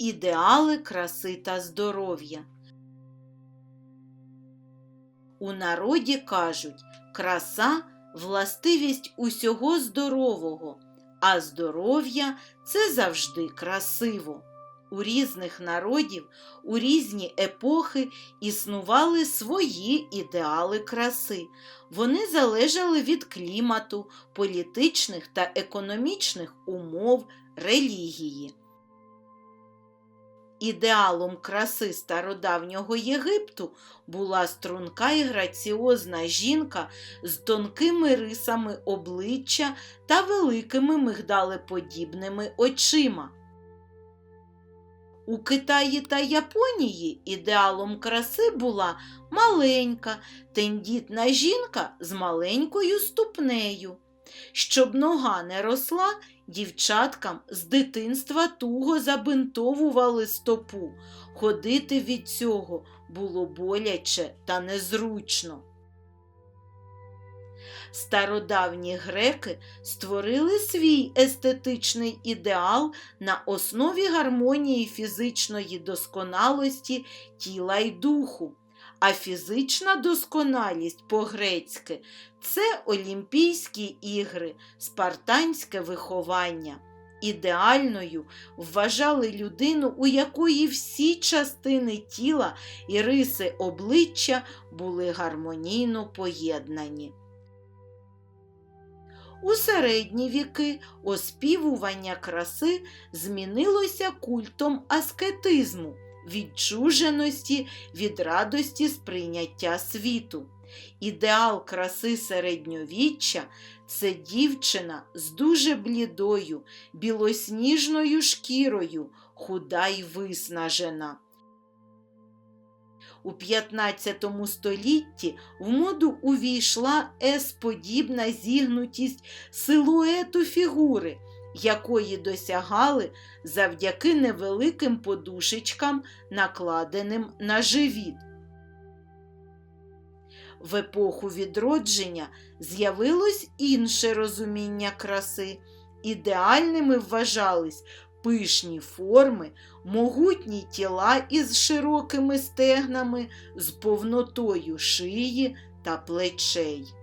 Ідеали краси та здоров'я. У народі кажуть, краса властивість усього здорового, а здоров'я це завжди красиво. У різних народів у різні епохи існували свої ідеали краси. Вони залежали від клімату, політичних та економічних умов, релігії. Ідеалом краси стародавнього Єгипту була струнка і граціозна жінка з тонкими рисами обличчя та великими мигдалеподібними очима. У Китаї та Японії ідеалом краси була маленька, тендітна жінка з маленькою ступнею. Щоб нога не росла, дівчаткам з дитинства туго забинтовували стопу. Ходити від цього було боляче та незручно. Стародавні греки створили свій естетичний ідеал на основі гармонії фізичної досконалості тіла й духу. А фізична досконалість по-грецьки це Олімпійські ігри, спартанське виховання. Ідеальною вважали людину, у якої всі частини тіла і риси обличчя були гармонійно поєднані. У середні віки оспівування краси змінилося культом аскетизму, відчуженості від радості сприйняття світу. Ідеал краси середньовіччя це дівчина з дуже блідою, білосніжною шкірою, худа й виснажена. У 15 столітті в моду увійшла есподібна зігнутість силуету фігури, якої досягали завдяки невеликим подушечкам, накладеним на живіт. В епоху відродження з'явилось інше розуміння краси. Ідеальними вважались пишні форми, могутні тіла із широкими стегнами, з повнотою шиї та плечей.